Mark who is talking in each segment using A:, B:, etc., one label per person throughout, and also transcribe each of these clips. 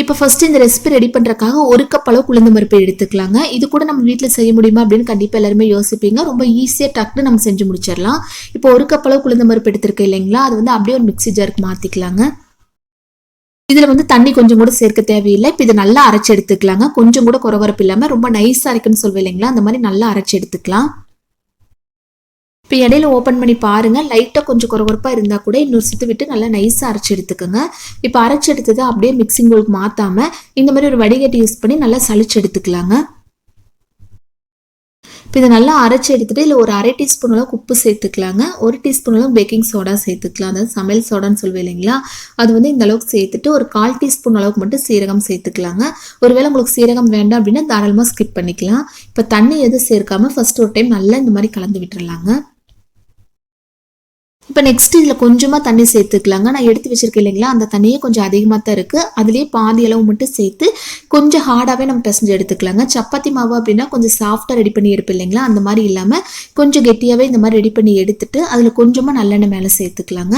A: இப்போ ஃபர்ஸ்ட் இந்த recipe ready பண்ணுறக்காக ஒரு கப் அளவு உளுந்து பருப்பு எடுத்துக்கலாங்க. இது கூட நம்ம வீட்டில் செய்ய முடியுமா அப்படின்னு கண்டிப்பாக எல்லாருமே யோசிப்பீங்க. ரொம்ப ஈஸியாக டக்குன்னு நம்ம செஞ்சு முடிச்சிடலாம். இப்போ ஒரு கப் அளவு உளுந்து பருப்பு எடுத்திருக்கேன் இல்லைங்களா? அது வந்து அப்படியே ஒரு மிக்ஸி ஜாருக்கு மாற்றிக்கலாங்க இதில் வந்து தண்ணி கொஞ்சம் கூட சேர்க்க தேவையில்லை. இப்போ இதை நல்லா அரைச்சி எடுத்துக்கலாங்க. கொஞ்சம் கூட குறவரப்பு இல்லாமல் ரொம்ப நைஸாக இருக்குன்னு சொல்வேன் இல்லைங்களா? அந்த மாதிரி நல்லா அரைச்சி எடுத்துக்கலாம். இப்போ இடையில ஓப்பன் பண்ணி பாருங்கள் லைட்டாக கொஞ்சம் குறகுறப்பாக இருந்தால் கூட இன்னொரு சுத்து விட்டு நல்லா நைஸாக அரைச்சி எடுத்துக்கோங்க. இப்போ அரைச்சி எடுத்ததை அப்படியே மிக்சிங் பவுலுக்கு மாற்றாமல் இந்த மாதிரி ஒரு வடிகட்டி யூஸ் பண்ணி நல்லா சளிச்சு எடுத்துக்கலாங்க. இப்போ இதை நல்லா அரைச்சி எடுத்துட்டு இல்லை ஒரு அரை டீஸ்பூன் அளவுக்கு உப்பு சேர்த்துக்கலாங்க. ஒரு டீஸ்பூன் அளவு பேக்கிங் சோடா சேர்த்துக்கலாம். அதாவது சமையல் சோடான்னு சொல்லுவேன் இல்லைங்களா? அது வந்து இந்த அளவுக்கு சேர்த்துட்டு ஒரு கால் டீஸ்பூன் அளவுக்கு மட்டும் சீரகம் சேர்த்துக்கலாங்க. ஒருவேளை உங்களுக்கு சீரகம் வேண்டாம் அப்படின்னா தாராளமாக ஸ்கிப் பண்ணிக்கலாம். இப்போ தண்ணி எதுவும் சேர்க்காம ஃபஸ்ட்டு ஒரு டைம் நல்லா இந்த மாதிரி கலந்து விட்டுறலாங்க. இப்போ நெக்ஸ்ட் இதில் கொஞ்சமாக தண்ணி சேர்த்துக்கலாங்க. நான் எடுத்து வச்சிருக்கேன் இல்லைங்களா? அந்த தண்ணியே கொஞ்சம் அதிகமாக தான் இருக்குது அதுலேயே பாதி அளவு மட்டும் சேர்த்து கொஞ்சம் ஹார்டாகவே நம்ம பிசைஞ்சு எடுத்துக்கலாங்க. சப்பாத்தி மாவு அப்படின்னா கொஞ்சம் சாஃப்டாக ரெடி பண்ணி எடுப்போம் இல்லைங்களா? அந்த மாதிரி இல்லாமல் கொஞ்சம் கெட்டியாகவே இந்த மாதிரி ரெடி பண்ணி எடுத்துட்டு அதில் கொஞ்சமாக நல்லெண்ணெய் மேலே சேர்த்துக்கலாங்க.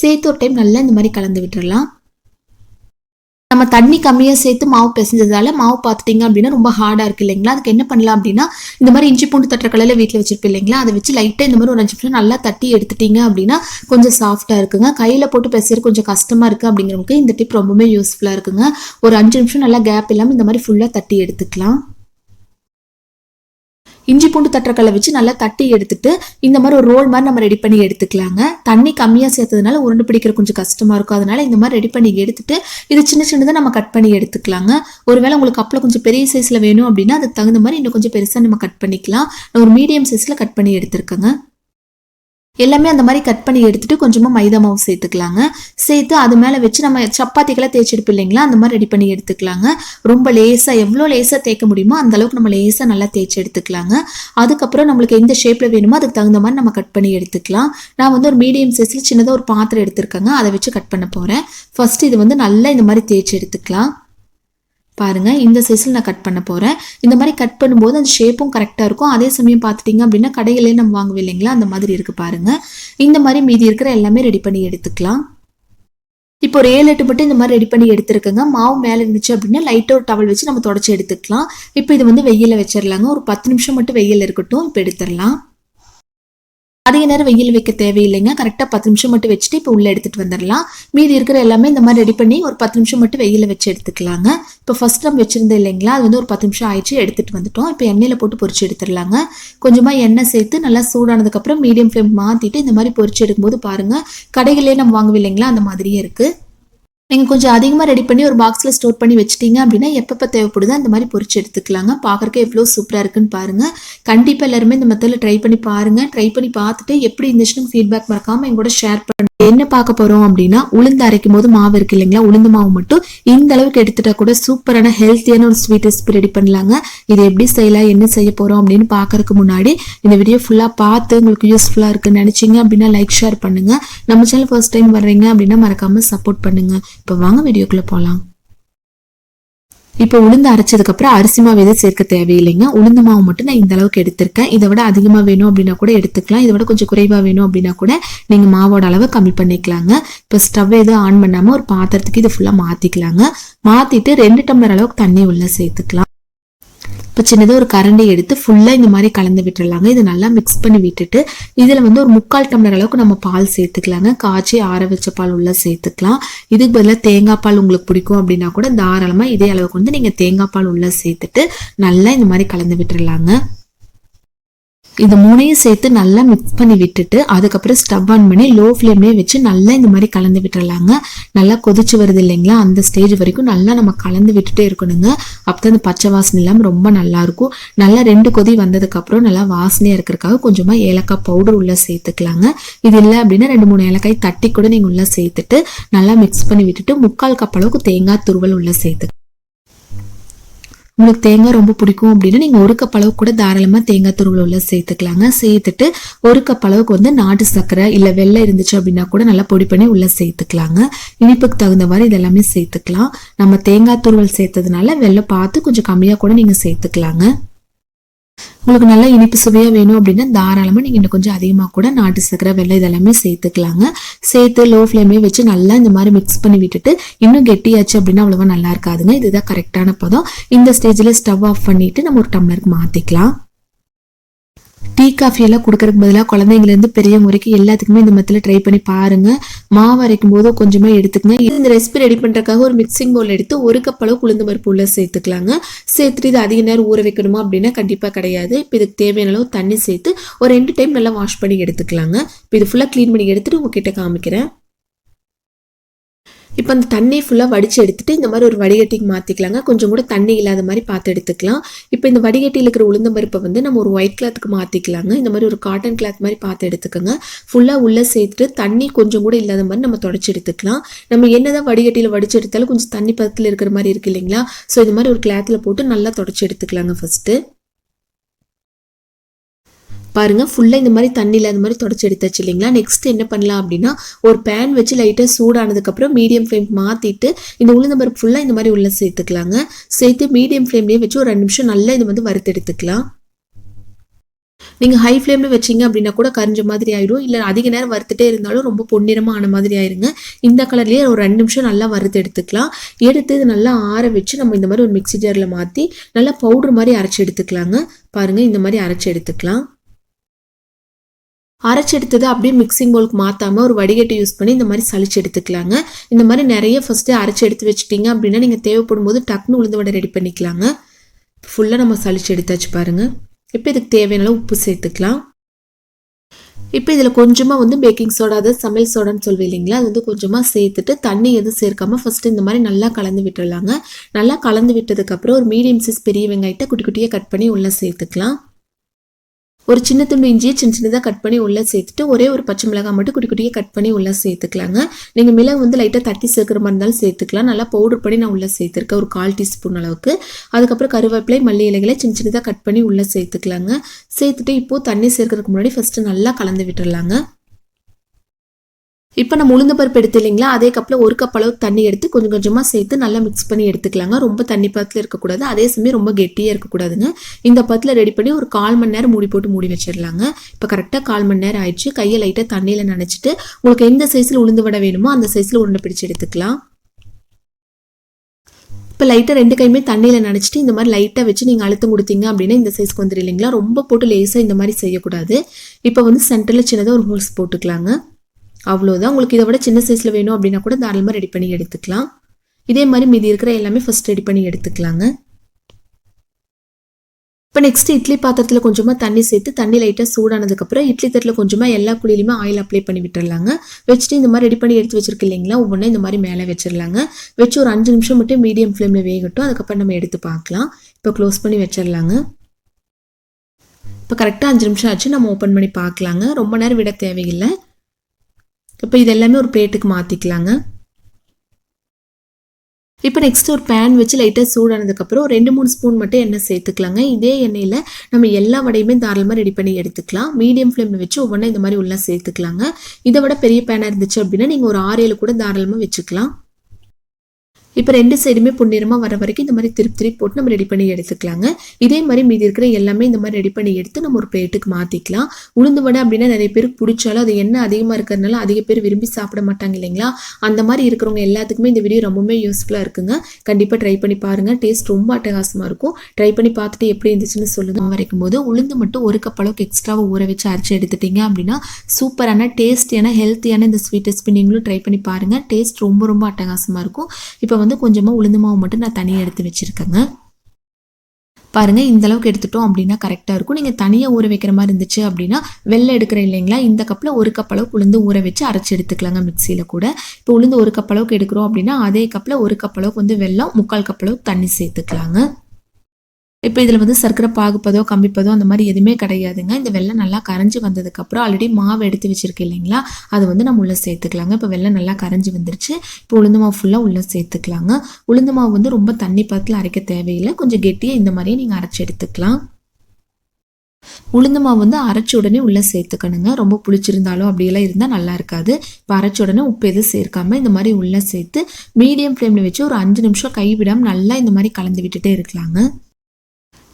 A: சேர்த்து ஒரு டைம் நல்லா இந்த மாதிரி கலந்து விட்டுடலாம் நம்ம தண்ணி கம்மியாக சேர்த்து மாவு பிசைஞ்சதால மாவு பார்த்துட்டிங்க அப்படின்னா ரொம்ப ஹார்டாக இருக்குது இல்லைங்களா? அதுக்கு என்ன பண்ணலாம் அப்படின்னா இந்த மாதிரி இஞ்சி பூண்டு தட்டுற கலையில் வீட்டில் வச்சிருப்பேன் இல்லைங்களா? அதை வச்சு லைட்டாக இந்த மாதிரி ஒரு அஞ்சு நிமிஷம் நல்லா தட்டி எடுத்துட்டீங்க அப்படின்னா கொஞ்சம் சாஃப்டாக இருக்குங்க. கையில் போட்டு பிசைறது கொஞ்சம் கஷ்டமாக இருக்குது அப்படிங்கிறவங்களுக்கு இந்த டிப் ரொம்பவே யூஸ்ஃபுல்லாக இருக்குங்க. ஒரு அஞ்சு நிமிஷம் நல்லா கேப் இல்லாமல் இந்த மாதிரி ஃபுல்லாக தட்டி எடுத்துக்கலாம். இஞ்சி பூண்டு தட்டுறக்கல்ல வச்சு நல்லா தட்டி எடுத்துட்டு இந்த மாதிரி ஒரு ரோல் மாதிரி நம்ம ரெடி பண்ணி எடுத்துக்கலாங்க. தண்ணி கம்மியாக சேர்த்ததுனால உருண்டு பிடிக்கிற கொஞ்சம் கஷ்டமாக இருக்கும். அதனால இந்த மாதிரி ரெடி பண்ணி எடுத்துட்டு இது சின்ன சின்னதாக நம்ம கட் பண்ணி எடுத்துக்கலாங்க. ஒருவேளை உங்களுக்கு அப்பளம் கொஞ்சம் பெரிய சைஸில் வேணும் அப்படின்னா அதுக்கு தகுந்த மாதிரி இன்னும் கொஞ்சம் பெருசாக நம்ம கட் பண்ணிக்கலாம். நான் ஒரு மீடியம் சைஸில் கட் பண்ணி எடுத்துருக்கேங்க. எல்லாமே அந்த மாதிரி கட் பண்ணி எடுத்துட்டு கொஞ்சமாக மைதா மாவு சேர்த்துக்கலாங்க. சேர்த்து அது மேலே வச்சு நம்ம சப்பாத்திக்கெல்லாம் தேய்ச்சி இல்லைங்களா? அந்த மாதிரி ரெடி பண்ணி எடுத்துக்கலாங்க. ரொம்ப லேசாக எவ்வளோ லேசாக தேய்க்க முடியுமோ அந்த அளவுக்கு நம்ம லேசாக நல்லா தேய்ச்சி எடுத்துக்கலாங்க. அதுக்கப்புறம் நம்மளுக்கு எந்த ஷேப்பில் வேணுமோ அதுக்கு தகுந்த மாதிரி நம்ம கட் பண்ணி எடுத்துக்கலாம். நான் வந்து ஒரு மீடியம் சைஸில் சின்னதாக ஒரு பாத்திரம் எடுத்திருக்கேங்க. அதை வச்சு கட் பண்ண போகிறேன் ஃபர்ஸ்ட் இது வந்து நல்லா இந்த மாதிரி தேய்ச்சி எடுத்துக்கலாம். பாருங்கள் இந்த சைஸில் நான் கட் பண்ண போகிறேன் இந்த மாதிரி கட் பண்ணும்போது அந்த ஷேப்பும் கரெக்டாக இருக்கும். அதே சமயம் பார்த்துட்டிங்க அப்படின்னா கடையிலே நம்ம வாங்குவோம் இல்லைங்களா? அந்த மாதிரி இருக்குது பாருங்கள் இந்த மாதிரி மீதி இருக்கிற எல்லாமே ரெடி பண்ணி எடுத்துக்கலாம். இப்போ ஒரு ஏழு எட்டு மட்டும் இந்த மாதிரி ரெடி பண்ணி எடுத்துருக்கங்க. மாவு மேலே இருந்துச்சு அப்படின்னா லைட்டாக ஒரு டவல் வச்சு நம்ம தொடச்சி எடுத்துக்கலாம். இப்போ இது வந்து வெயிலில் வச்சிடலாங்க ஒரு பத்து நிமிஷம் மட்டும் வெயில் இருக்கட்டும். இப்போ எடுத்துடலாம். அதிக நேரம் வெயில் வைக்க தேவையில்லைங்க. கரெக்டாக பத்து நிமிஷம் மட்டும் வச்சுட்டு இப்போ உள்ளே எடுத்துகிட்டு வந்துடலாம் மீதி இருக்கிற எல்லாமே இந்த மாதிரி ரெடி பண்ணி ஒரு பத்து நிமிஷம் மட்டும் வெயிலில் வச்சு எடுத்துக்கலாங்க. இப்போ ஃபர்ஸ்ட் நம்ம வச்சுருந்தோம் இல்லைங்களா? அது வந்து ஒரு பத்து நிமிஷம் ஆயிடுச்சு எடுத்துகிட்டு வந்துட்டோம். இப்போ எண்ணெயில் போட்டு பொறிச்சு எடுத்துடலாங்க கொஞ்சமாக எண்ணெய் சேர்த்து நல்லா சூடானதுக்கப்புறம் மீடியம் ஃப்ளேம் மாற்றிட்டு இந்த மாதிரி பொறிச்சு எடுக்கும்போது பாருங்கள் கடைகளே நம்ம வாங்குவோம் இல்லைங்களா? அந்த மாதிரியே இருக்குது நீங்கள் கொஞ்சம் அதிகமாக ரெடி பண்ணி ஒரு பாக்ஸில் ஸ்டோர் பண்ணி வச்சிட்டீங்க அப்படின்னா எப்பப்போ தேவைப்படுதோ அந்த மாதிரி பொரிச்சு எடுத்துக்கலாங்க. பார்க்குறக்கு எவ்வளோ சூப்பராக இருக்குன்னு பாருங்கள் கண்டிப்பாக எல்லாருமே இந்த மெத்தடில் ட்ரை பண்ணி பாருங்கள் ட்ரை பண்ணி பார்த்துட்டு எப்படி இருந்துச்சுன்னு ஃபீட்பேக் மறக்காமல் எங்கூட ஷேர் பண்ணுங்க. என்ன பார்க்க போகிறோம் அப்படின்னா உளுந்து அரைக்கும் போது மாவு இருக்கு இல்லைங்களா? உளுந்து மாவு மட்டும் இந்த அளவுக்கு எடுத்துட்டா கூட சூப்பரான ஹெல்த்தியான ஒரு ஸ்வீட் ரெசிபி ரெடி பண்ணலாங்க. இது எப்படி செய்யலாம் என்ன செய்ய போகிறோம் அப்படின்னு பார்க்கறதுக்கு முன்னாடி இந்த வீடியோ ஃபுல்லாக பார்த்து உங்களுக்கு யூஸ்ஃபுல்லாக இருக்குன்னு நினச்சிங்க அப்படின்னா லைக் ஷேர் பண்ணுங்கள் நம்ம சேனல் ஃபர்ஸ்ட் டைம் வர்றீங்க அப்படின்னா மறக்காமல் சப்போர்ட் பண்ணுங்கள் இப்போ வாங்க வீடியோக்குள்ளே போகலாம் இப்போ உளுந்து அரைச்சதுக்கப்புறம் அரிசி மாவு எதுவும் சேர்க்க தேவையில்லைங்க. உளுந்து மாவு மட்டும் நான் இந்த அளவுக்கு எடுத்திருக்கேன். இதை விட அதிகமாக வேணும் அப்படின்னா கூட எடுத்துக்கலாம். இதை விட கொஞ்சம் குறைவாக வேணும் அப்படின்னா கூட நீங்கள் மாவோட அளவை கம்மி பண்ணிக்கலாங்க. இப்போ ஸ்டவ் எதுவும் ஆன் பண்ணாமல் ஒரு பாத்திரத்துக்கு இது ஃபுல்லாக மாற்றிக்கலாங்க மாற்றிட்டு ரெண்டு டம்ளர் அளவுக்கு தண்ணி உள்ள சேர்த்துக்கலாம். இப்போ சின்னதாக ஒரு கரண்டி எடுத்து ஃபுல்லாக இந்த மாதிரி கலந்து விட்டுடலாங்க இது நல்லா மிக்ஸ் பண்ணி விட்டுட்டு இதில் வந்து ஒரு முக்கால் டம்ளர் அளவுக்கு நம்ம பால் சேர்த்துக்கலாங்க. காய்ச்சி ஆற வச்ச பால் உள்ள சேர்த்துக்கலாம். இதுக்கு பதிலாக தேங்காய் பால் உங்களுக்கு பிடிக்கும் அப்படின்னா கூட தாராளமாக இதே அளவுக்கு வந்து நீங்கள் தேங்காய் பால் உள்ள சேர்த்துட்டு நல்லா இந்த மாதிரி கலந்து விட்டுடலாங்க இந்த மூணையும் சேர்த்து நல்லா மிக்ஸ் பண்ணி விட்டுட்டு அதுக்கப்புறம் ஸ்டவ் ஆன் பண்ணி லோ ஃப்ளேம்லேயே வச்சு நல்லா இந்த மாதிரி கலந்து விட்டுறலாங்க. நல்லா கொதிச்சு வருது இல்லைங்களா? அந்த ஸ்டேஜ் வரைக்கும் நல்லா நம்ம கலந்து விட்டுட்டே இருக்கணுங்க. அப்போ அந்த பச்சை வாசனை இல்லாமல் ரொம்ப நல்லா இருக்கும். நல்லா ரெண்டு கொதி வந்ததுக்கப்புறம் நல்லா வாசனையாக இருக்கிறதுக்காக கொஞ்சமாக ஏலக்காய் பவுடர் உள்ளே சேர்த்துக்கலாங்க. இது இல்லை அப்படின்னா ரெண்டு மூணு ஏலக்காய் தட்டி கூட நீங்கள் உள்ளே சேர்த்துட்டு நல்லா மிக்ஸ் பண்ணி விட்டுட்டு முக்கால் கப் அளவுக்கு தேங்காய் துருவல் உள்ளே சேர்த்து உங்களுக்கு தேங்காய் ரொம்ப பிடிக்கும் அப்படின்னா நீங்கள் ஒரு கப் அளவு கூட தாராளமாக தேங்காய் துருவல் உள்ள சேர்த்துக்கலாங்க. சேர்த்துட்டு ஒரு கப் அளவுக்கு வந்து நாட்டு சர்க்கரை இல்லை வெள்ளை இருந்துச்சு அப்படின்னா கூட நல்லா பொடி பண்ணி உள்ளே சேர்த்துக்கலாங்க. இனிப்புக்கு தகுந்த மாதிரி இதெல்லாமே சேர்த்துக்கலாம். நம்ம தேங்காய் துருவல் சேர்த்ததுனால வெள்ளை பார்த்து கொஞ்சம் கம்மியாக கூட நீங்கள் சேர்த்துக்கலாங்க. உங்களுக்கு நல்லா இனிப்பு சுவையாக வேணும் அப்படின்னா தாராளமாக நீங்கள் இன்னும் கொஞ்சம் அதிகமாக கூட நாட்டு சக்கரை வெள்ளை இதெல்லாமே சேர்த்துக்கலாங்க. சேர்த்து லோ ஃப்ளேமே வச்சு நல்லா இந்த மாதிரி மிக்ஸ் பண்ணி விட்டுட்டு இன்னும் கெட்டியாச்சு அப்படின்னா அவ்வளோவா நல்லா இருக்காதுங்க. இதுதான் கரெக்டான பதம். இந்த ஸ்டேஜில் ஸ்டவ் ஆஃப் பண்ணிட்டு நம்ம ஒரு டம்ளருக்கு மாற்றிக்கலாம் டீ காஃபி எல்லாம் கொடுக்கறதுக்கு பதிலாக குழந்தைங்கலேருந்து பெரியவங்க வரைக்கும் எல்லாத்துக்குமே இந்த மெத்தில் ட்ரை பண்ணி பாருங்க. மாவு அரைக்கும் போது கொஞ்சமாக எடுத்துக்கங்க இந்த ரெசிபி ரெடி பண்ணுறதுக்காக ஒரு மிக்சிங் பவுல் எடுத்து ஒரு கப் அளவு உளுந்து பருப்பு உள்ள சேர்த்துக்கலாங்க. சேர்த்துட்டு இது அதிக நேரம் ஊற வைக்கணுமா அப்படின்னா கண்டிப்பாக கிடையாது. இப்போ இதுக்கு தேவையான அளவு தண்ணி சேர்த்து ஒரு ரெண்டு டைம் நல்லா வாஷ் பண்ணி எடுத்துக்கலாங்க. இப்போ இது ஃபுல்லாக க்ளீன் பண்ணி எடுத்துட்டு உங்ககிட்ட காமிக்கிறேன். இப்போ அந்த தண்ணி ஃபுல்லாக வடித்து எடுத்துட்டு இந்த மாதிரி ஒரு வடிகட்டிக்கு மாற்றிக்கலாங்க கொஞ்சம் கூட தண்ணி இல்லாத மாதிரி பார்த்து எடுத்துக்கலாம். இப்போ இந்த வடிகட்டியில் இருக்கிற உளுந்தம்பருப்பை வந்து நம்ம ஒரு ஒயிட் கிளாத்துக்கு மாற்றிக்கலாங்க இந்த மாதிரி ஒரு காட்டன் கிளாத் மாதிரி பார்த்து எடுத்துக்கோங்க. ஃபுல்லாக உள்ளே சேர்த்துட்டு தண்ணி கொஞ்சம் கூட இல்லாத மாதிரி நம்ம தொடச்சி எடுத்துக்கலாம். நம்ம என்னதான் வடிகட்டியில் வடிச்சு எடுத்தாலும் கொஞ்சம் தண்ணி பக்கத்தில் இருக்கிற மாதிரி இருக்கு இல்லைங்களா? ஸோ இந்த மாதிரி ஒரு கிளாத்தில் போட்டு நல்லா தொடச்சி எடுத்துக்கலாங்க ஃபஸ்ட்டு பாருங்கள் ஃபுல்லாக இந்த மாதிரி தண்ணியில் அந்த மாதிரி தொடச்சி எடுத்தாச்சு இல்லைங்களா? நெக்ஸ்ட் என்ன பண்ணலாம் அப்படின்னா ஒரு பேன் வச்சு லைட்டாக சூடானதுக்கப்புறம் மீடியம் ஃப்ளேம் மாற்றிட்டு இந்த உளுந்த பருப்பு ஃபுல்லாக இந்த மாதிரி உள்ளே சேர்த்துக்கலாங்க. சேர்த்து மீடியம் ஃப்ளேம்லேயே வச்சு ஒரு ரெண்டு நிமிஷம் நல்லா இது வந்து வறுத்து எடுத்துக்கலாம். நீங்கள் ஹை ஃப்ளேமில் வச்சிங்க அப்படின்னா கூட கரிஞ்ச மாதிரி ஆயிடும். இல்லை அதிக நேரம் வறுத்துட்டே இருந்தாலும் ரொம்ப பொன்னிறமாக ஆன மாதிரி ஆயிருங்க. இந்த கலர்லேயே ஒரு ரெண்டு நிமிஷம் நல்லா வறுத்து எடுத்துக்கலாம். எடுத்து இது நல்லா ஆற வச்சு நம்ம இந்த மாதிரி ஒரு மிக்ஸி ஜாரில் மாற்றி நல்லா பவுடர் மாதிரி அரைச்சி எடுத்துக்கலாங்க. பாருங்கள் இந்த மாதிரி அரைச்சி எடுத்துக்கலாம். அரைச்செடுத்தது அப்படியே மிக்சிங் பவுலுக்கு மாற்றாமல் ஒரு வடிகட்டி யூஸ் பண்ணி இந்த மாதிரி சளிச்சு எடுத்துக்கலாங்க. இந்த மாதிரி நிறைய ஃபஸ்ட்டு அரைச்சி எடுத்து வச்சிட்டிங்க அப்படின்னா நீங்கள் தேவைப்படும் போது டக்குன்னு உளுந்து வடை ரெடி பண்ணிக்கலாங்க. ஃபுல்லாக நம்ம சளிச்சு எடுத்தாச்சு பாருங்கள் இப்போ இதுக்கு தேவையான அளவு உப்பு சேர்த்துக்கலாம். இப்போ இதில் கொஞ்சமாக வந்து பேக்கிங் சோடா அதாவது சமையல் சோடான்னு சொல்லுவேன் இல்லைங்களா அது வந்து கொஞ்சமாக சேர்த்துட்டு தண்ணி எதுவும் சேர்க்காமல் ஃபஸ்ட்டு இந்த மாதிரி நல்லா கலந்து விட்டுடலாங்க நல்லா கலந்து விட்டதுக்கப்புறம் ஒரு மீடியம் சைஸ் பெரிய வெங்காயத்தை குட்டி குட்டியாக கட் பண்ணி உள்ளே சேர்த்துக்கலாம். ஒரு சின்ன துண்டு இஞ்சியை சின்ன சின்னதாக கட் பண்ணி உள்ளே சேர்த்துட்டு ஒரே ஒரு பச்சை மிளகாய் மட்டும் குட்டி குட்டியாக கட் பண்ணி உள்ளே சேர்த்துக்கலாங்க. நீங்கள் மிளகு வந்து லைட்டாக தட்டி சேர்க்குற மாதிரி இருந்தாலும் சேர்த்துக்கலாம். நல்லா பவுடர் பண்ணி நான் உள்ளே சேர்த்துருக்கேன். ஒரு கால் டீஸ்பூன் அளவுக்கு. அதுக்கப்புறம் கருவேப்பிலை மல்லி இலைகளை சின்ன சின்னதாக கட் பண்ணி உள்ளே சேர்த்துக்கலாங்க. சேர்த்துட்டு இப்போது தண்ணி சேர்க்கறதுக்கு முன்னாடி ஃபஸ்ட்டு நல்லா கலந்து விட்டுடலாங்க இப்போ நம்ம உளுந்த பருப்பு எடுத்து இல்லைங்களா அதே கப்பில் ஒரு கப் அளவு தண்ணி எடுத்து கொஞ்சம் கொஞ்சமாக சேர்த்து நல்லா மிக்ஸ் பண்ணி எடுத்துக்கலாங்க. ரொம்ப தண்ணி பத்தில் இருக்கக்கூடாது. அதே சமயம் ரொம்ப கெட்டியாக இருக்கக்கூடாதுங்க. இந்த பத்தில் ரெடி பண்ணி ஒரு கால் மணி நேரம் மூடி போட்டு மூடி வச்சிடலாங்க. இப்போ கரெக்டாக கால் மணி நேரம் ஆயிடுச்சு. கையை லைட்டாக தண்ணியில் நினச்சிட்டு உங்களுக்கு எந்த சைஸில் உளுந்து வடை வேணுமோ அந்த சைஸில் உருண்டை பிடிச்சி எடுத்துக்கலாம். இப்போ லைட்டாக ரெண்டு கையுமே தண்ணியில் நினச்சிட்டு இந்த மாதிரி லைட்டாக வச்சு நீங்கள் அழுத்தம் கொடுத்தீங்க அப்படின்னா இந்த சைஸ்க்கு வந்துடும் இல்லைங்களா? ரொம்ப போட்டு லேஸாக இந்த மாதிரி செய்யக்கூடாது. இப்போ வந்து சென்டரில் சின்னதாக ஒரு ஹோல்ஸ் போட்டுக்கலாங்க. அவ்வளோதான் உங்களுக்கு இதை விட சின்ன சைஸில் வேணும் அப்படின்னா கூட தாராளமாக ரெடி பண்ணி எடுத்துக்கலாம். இதே மாதிரி மீதி இருக்கிற எல்லாமே ஃபஸ்ட் ரெடி பண்ணி எடுத்துக்கலாங்க. இப்போ நெக்ஸ்ட் இட்லி பாத்திரத்தில் கொஞ்சமாக தண்ணி சேர்த்து தண்ணி லைட்டாக சூடானதுக்கப்புறம் இட்லி தட்டில் கொஞ்சமாக எல்லா குழியிலுமே ஆயில் அப்ளை பண்ணி விட்டுறலாங்க. வச்சுட்டு இந்த மாதிரி ரெடி பண்ணி எடுத்து வச்சிருக்கு இல்லைங்களா ஒவ்வொன்றும் இந்த மாதிரி மேலே வச்சிடலாங்க வச்சு ஒரு அஞ்சு நிமிஷம் மட்டும் மீடியம் ஃப்ளேமில் வேகட்டும் அதுக்கப்புறம் நம்ம எடுத்து பார்க்கலாம். இப்போ க்ளோஸ் பண்ணி வச்சிடலாங்க இப்போ கரெக்டாக அஞ்சு நிமிஷம் ஆச்சு நம்ம ஓப்பன் பண்ணி பார்க்கலாங்க. ரொம்ப நேரம் விட தேவையில்லை. இப்போ இது எல்லாமே ஒரு பிளேட்டுக்கு மாற்றிக்கலாங்க இப்போ நெக்ஸ்ட் ஒரு பேன் வச்சு லைட்டாக சூடானதுக்கப்புறம் ரெண்டு மூணு ஸ்பூன் மட்டும் எண்ணெய் சேர்த்துக்கலாங்க. இதே எண்ணெயில் நம்ம எல்லா வடையுமே தாராளமாக ரெடி பண்ணி எடுத்துக்கலாம். மீடியம் ஃப்ளேமில் வச்சு ஒவ்வொன்றா இந்த மாதிரி உள்ள சேர்த்துக்கலாங்க. இதை விட பெரிய பேனாக இருந்துச்சு அப்படின்னா நீங்கள் ஒரு ஆறு ஏழு கூட தாராளமாக வச்சுக்கலாம். இப்போ ரெண்டு சைடுமே புண்ணிரமாக வர வரைக்கும் இந்த மாதிரி திருப்பி திருப்பி போட்டு நம்ம ரெடி பண்ணி எடுத்துக்கலாங்க. இதே மாதிரி மீதி இருக்கிற எல்லாமே இந்த மாதிரி ரெடி பண்ணி எடுத்து நம்ம ஒரு பிளேட்டுக்கு மாற்றிக்கலாம் உளுந்து வடை அப்படின்னா நிறைய பேருக்கு பிடிச்சாலும் அது என்ன அதிகமாக இருக்கிறதுனால அதிக பேர் விரும்பி சாப்பிட மாட்டாங்க இல்லைங்களா? அந்த மாதிரி இருக்கிறவங்க எல்லாத்துக்குமே இந்த வீடியோ ரொம்பவுமே யூஸ்ஃபுல்லாக இருக்குங்க. கண்டிப்பாக ட்ரை பண்ணி பாருங்கள் டேஸ்ட் ரொம்ப அட்டகாசமாக இருக்கும். ட்ரை பண்ணி பார்த்துட்டு எப்படி இருந்துச்சுன்னு சொல்லுங்க. வரைக்கும் போது உளுந்து மட்டும் ஒரு கப் அளவுக்கு எக்ஸ்ட்ராவாக ஊற வச்சு அரைச்சி எடுத்துட்டீங்க அப்படின்னா சூப்பரான டேஸ்டியான ஹெல்த்தியான இந்த ஸ்வீட் ரெசிபி நீங்களும் ட்ரை பண்ணி பாருங்கள் டேஸ்ட் ரொம்ப ரொம்ப அட்டகாசமாக இருக்கும். இப்போ வந்து கொஞ்சமாக உளுந்து மாவு மட்டும் நான் தனியாக எடுத்து வச்சுருக்கேங்க. பாருங்கள் இந்த அளவுக்கு எடுத்துட்டோம் அப்படின்னா கரெக்டாக இருக்கும். நீங்கள் தனியாக ஊற வைக்கிற மாதிரி இருந்துச்சு அப்படின்னா வெள்ளை எடுக்கிற இல்லைங்களா இந்த கப்பில் ஒரு கப் அளவுக்கு உளுந்து ஊற வச்சு அரைச்சி எடுத்துக்கலாங்க மிக்சியில் கூட. இப்போ உளுந்து ஒரு கப் அளவுக்கு எடுக்கிறோம் அப்படின்னா அதே கப்பில் ஒரு கப் அளவுக்கு வந்து வெள்ளம் முக்கால் கப் அளவுக்கு தண்ணி சேர்த்துக்கலாங்க. இப்போ இதில் வந்து சர்க்கரை பாகுப்பதோ கம்பிப்பதோ அந்த மாதிரி எதுவுமே கிடையாதுங்க. இந்த வெள்ளம் நல்லா கரைஞ்சி வந்ததுக்கப்புறம் ஆல்ரெடி மாவு எடுத்து வச்சுருக்கேன் இல்லைங்களா? அதை வந்து நம்ம உள்ளே சேர்த்துக்கலாங்க. இப்போ வெள்ளம் நல்லா கரைஞ்சி வந்துருச்சு. இப்போ உளுந்து மாவு ஃபுல்லாக உள்ளே சேர்த்துக்கலாங்க. உளுந்து மாவு வந்து ரொம்ப தண்ணி பத்தில் அரைக்க தேவையில்லை. கொஞ்சம் கெட்டியாக இந்த மாதிரியே நீங்கள் அரைச்சி எடுத்துக்கலாம். உளுந்து மாவு வந்து அரைச்ச உடனே உள்ளே சேர்த்துக்கணுங்க. ரொம்ப புளிச்சிருந்தாலும் அப்படியெல்லாம் இருந்தால் நல்லா இருக்காது. இப்போ அரைச்ச உடனே உப்பு எதுவும் சேர்க்காம இந்த மாதிரி உள்ளே சேர்த்து மீடியம் ஃப்ளேமில் வச்சு ஒரு அஞ்சு நிமிஷம் கைவிடாமல் நல்லா இந்த மாதிரி கலந்து விட்டுட்டே இருக்கலாங்க.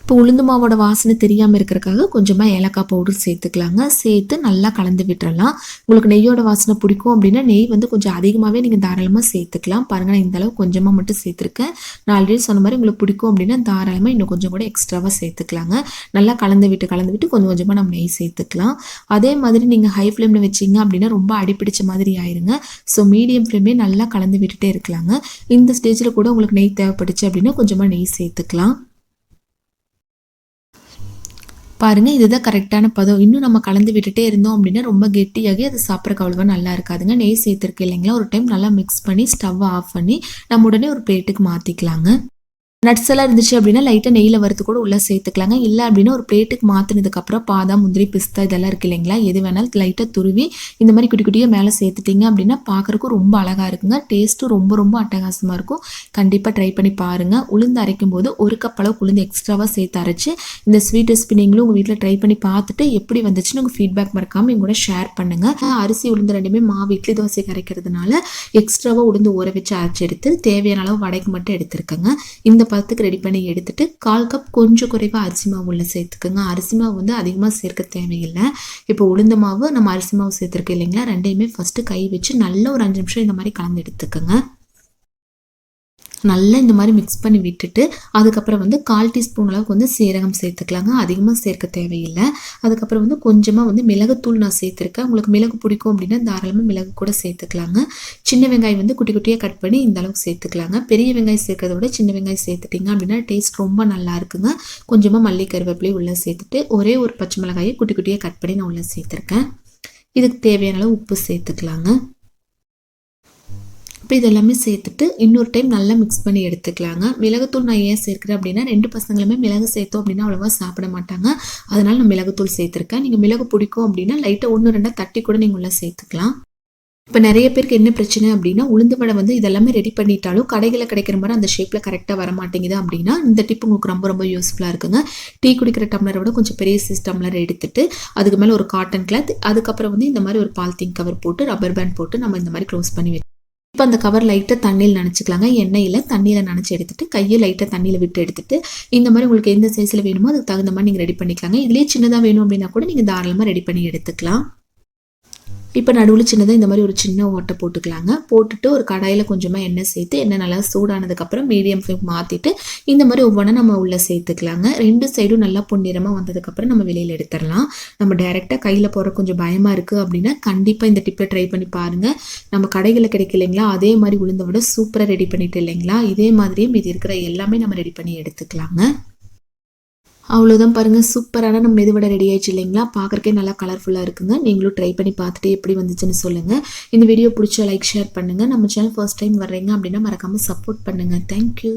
A: இப்போ உளுந்து மாவோட வாசனை தெரியாமல் இருக்கிறதுக்காக கொஞ்சமாக ஏலக்காய் பவுடர் சேர்த்துக்கலாங்க. சேர்த்து நல்லா கலந்து விட்டுறலாம். உங்களுக்கு நெய்யோட வாசனை பிடிக்கும் அப்படின்னா நெய் வந்து கொஞ்சம் அதிகமாகவே நீங்கள் தாராளமாக சேர்த்துக்கலாம். பாருங்கள் நான் இந்தளவு கொஞ்சமாக மட்டும் சேர்த்துருக்கேன். நான் ஆல்ரெடி சொன்ன மாதிரி உங்களுக்கு பிடிக்கும் அப்படின்னா தாராளமாக இன்னும் கொஞ்சம் கூட எக்ஸ்ட்ராவாக சேர்த்துக்கலாங்க. நல்லா கலந்து விட்டு கலந்து விட்டு கொஞ்சம் கொஞ்சமாக நம்ம நெய் சேர்த்துக்கலாம். அதே மாதிரி நீங்கள் ஹை ஃப்ளேமில் வச்சிங்க அப்படின்னா ரொம்ப அடிப்பிடிச்ச மாதிரி ஆயிருங்க. ஸோ மீடியம் ஃப்ளேமே நல்லா கலந்து விட்டுட்டே இருக்கலாங்க. இந்த ஸ்டேஜில் கூட உங்களுக்கு நெய் தேவைப்படுச்சு அப்படின்னா கொஞ்சமாக நெய் சேர்த்துக்கலாம். பாருங்கள் இதுதான் கரெக்டான பதம். இன்னும் நம்ம கலந்து விட்டுட்டே இருந்தோம் அப்படின்னா ரொம்ப கெட்டியாகி அது சாப்பிட்றக்கு அவ்வளோவா நல்லா இருக்காதுங்க. நெய் சேர்த்துருக்கு இல்லைங்களா? ஒரு டைம் நல்லா மிக்ஸ் பண்ணி ஸ்டவ் ஆஃப் பண்ணி நம்ம உடனே ஒரு பிளேட்டுக்கு மாற்றிக்கலாங்க நட்ஸ் எல்லாம் இருந்துச்சு அப்படின்னா லைட்டாக நெய்யில் வறுத்து கூட உள்ளே சேர்த்துக்கலாங்க. இல்லை அப்படின்னா ஒரு பிளேட்டுக்கு மாற்றினதுக்கப்புறம் பாதாம் முந்திரி பிஸ்தா இதெல்லாம் இருக்கு இல்லைங்களா? எது வேணாலும் லைட்டாக துருவி இந்த மாதிரி குட்டி குட்டியாக மேலே சேர்த்துட்டிங்க அப்படின்னா பார்க்குறக்கும் ரொம்ப அழகாக இருக்குங்க. டேஸ்ட்டும் ரொம்ப ரொம்ப அட்டகாசமாக இருக்கும். கண்டிப்பாக ட்ரை பண்ணி பாருங்கள் உளுந்து அரைக்கும் போது ஒரு கப் அளவு உளுந்து எக்ஸ்ட்ராவாக சேர்த்து அரைச்சி இந்த ஸ்வீட் ரெசிபி நீங்களும் உங்கள் வீட்டில் ட்ரை பண்ணி பார்த்துட்டு எப்படி வந்துச்சுன்னு உங்கள் ஃபீட்பேக் மறக்காமல் எங்க கூட ஷேர் பண்ணுங்கள் அரிசி உளுந்து ரெண்டுமே மாவு இட்லி தோசை கரைக்கிறதுனால எக்ஸ்ட்ராவாக உளுந்து ஊற வச்சு அரைச்சி எடுத்து தேவையான அளவு வடைக்கு மட்டும் எடுத்துருக்கேங்க. இந்த பதத்துக்கு ரெடி பண்ணி எடுத்துட்டு கால் கப் கொஞ்சம் குறைவாக அரிசி மாவு உள்ள சேர்த்துக்கோங்க. அரிசி மாவு வந்து அதிகமாக சேர்க்க தேவையில்லை. இப்போ உளுந்த மாவு நம்ம அரிசி மாவு சேர்த்துருக்கோம் இல்லைங்களா? ரெண்டையுமே ஃபஸ்ட்டு கை வச்சு நல்ல ஒரு அஞ்சு நிமிஷம் இந்த மாதிரி கலந்து எடுத்துக்கோங்க. நல்லா இந்த மாதிரி மிக்ஸ் பண்ணி விட்டுட்டு அதுக்கப்புறம் வந்து கால் டீஸ்பூன் அளவுக்கு வந்து சீரகம் சேர்த்துக்கலாங்க. அதிகமாக சேர்க்க தேவையில்லை. அதுக்கப்புறம் வந்து கொஞ்சமாக வந்து மிளகுத்தூள் நான் சேர்த்துருக்கேன். உங்களுக்கு மிளகு பிடிக்கும் அப்படின்னா தாராளமாக மிளகு கூட சேர்த்துக்கலாங்க. சின்ன வெங்காயம் வந்து குட்டி குட்டியாக கட் பண்ணி இந்த அளவுக்கு சேர்த்துக்கலாங்க. பெரிய வெங்காயம் சேர்க்கறத விட சின்ன வெங்காயம் சேர்த்துட்டிங்க அப்படின்னா டேஸ்ட் ரொம்ப நல்லா இருக்குங்க. கொஞ்சமாக மல்லி கருவேப்பிலையும் உள்ளே சேர்த்துட்டு ஒரே ஒரு பச்சை மிளகாயை குட்டி குட்டியாக கட் பண்ணி நான் உள்ளே சேர்த்துருக்கேன். இதுக்கு தேவையான அளவு உப்பு சேர்த்துக்கலாங்க. இப்போ இதெல்லாமே சேர்த்துட்டு இன்னொரு டைம் நல்லா மிக்ஸ் பண்ணி எடுத்துக்கலாங்க. மிளகுத்தூள் நான் ஏன் சேர்க்குறேன் அப்படின்னா ரெண்டு பசங்களுமே மிளகு சேர்த்தோம் அப்படின்னா அவ்வளோவா சாப்பிட மாட்டாங்க. அதனால் நான் மிளகுத்தூள் சேர்த்துருக்கேன். நீங்கள் மிளகு பிடிக்கும் அப்படின்னா லைட்டாக ஒன்று ரெண்டாக தட்டி கூட நீங்கள் உள்ளே சேர்த்துக்கலாம். இப்போ நிறைய பேருக்கு என்ன பிரச்சனை அப்படின்னா உளுந்து வடை வந்து இதெல்லாமே ரெடி பண்ணிட்டாலும் கடைகளில் கிடைக்கிற மாதிரி அந்த ஷேப்பில் கரெக்டாக வர மாட்டேங்குது அப்படின்னா இந்த டிப் உங்களுக்கு ரொம்ப ரொம்ப யூஸ்ஃபுல்லாக இருக்குங்க. டீ குடிக்கிற டம்ளரை விட கொஞ்சம் பெரிய சைஸ் டம்ளர் எடுத்துட்டு அதுக்கு மேலே ஒரு காட்டன் கிளாத் அதுக்கப்புறம் வந்து இந்த மாதிரி ஒரு பால்த்தீன் கவர் போட்டு ரப்பர் பேண்ட் போட்டு நம்ம இந்த மாதிரி க்ளோஸ் பண்ணி இப்போ அந்த கவர் லைட்டாக தண்ணியில் நினச்சிக்கலாங்க. எண்ணெயில் தண்ணியில் நினச்சி எடுத்துட்டு கையை லைட்டாக தண்ணியில் விட்டு எடுத்துட்டு இந்த மாதிரி உங்களுக்கு எந்த சைஸில் வேணுமோ அதுக்கு தகுந்த மாதிரி நீங்கள் ரெடி பண்ணிக்கலாங்க. இதுலேயே சின்னதாக வேணும் அப்படின்னா கூட நீங்கள் தாராளமாக ரெடி பண்ணி எடுத்துக்கலாம். இப்போ நடுவில் சின்னதாக இந்த மாதிரி ஒரு சின்ன ஓட்டை போட்டுக்கலாங்க. போட்டுட்டு ஒரு கடாயில் கொஞ்சமாக எண்ணெய் சேர்த்து எண்ணெய் நல்லா சூடானதுக்கப்புறம் மீடியம் ஃப்ளேம் மாற்றிட்டு இந்த மாதிரி ஒவ்வொன்றா நம்ம உள்ளே சேர்த்துக்கலாங்க. ரெண்டு சைடும் நல்லா பொன்னிறமாக வந்ததுக்கப்புறம் நம்ம வெளியில் எடுத்துடலாம். நம்ம டைரெக்டாக கையில் போகிற கொஞ்சம் பயமாக இருக்குது அப்படின்னா கண்டிப்பாக இந்த டிப்பை ட்ரை பண்ணி பாருங்கள் நம்ம கடைகளில் கிடைக்கலைங்களா அதே மாதிரி உளுந்த விட சூப்பராக ரெடி பண்ணிட்டு இல்லைங்களா? இதே மாதிரியே மீதி இருக்கிற எல்லாமே நம்ம ரெடி பண்ணி எடுத்துக்கலாங்க. அவ்வளோதான் பாருங்கள் சூப்பரான நம்ம மெதுவடை ரெடி ஆயிடுச்சு இல்லைங்களா? பார்க்குறக்கே நல்லா கலர்ஃபுல்லாக இருக்குங்க. நீங்களும் ட்ரை பண்ணி பார்த்துட்டு எப்படி வந்துச்சுன்னு சொல்லுங்கள் இந்த வீடியோ பிடிச்ச லைக் ஷேர் பண்ணுங்கள் நம்ம சேனல் ஃபர்ஸ்ட் டைம் வர்றீங்க அப்படின்னா மறக்காமல் சப்போர்ட் பண்ணுங்கள் தேங்க்யூ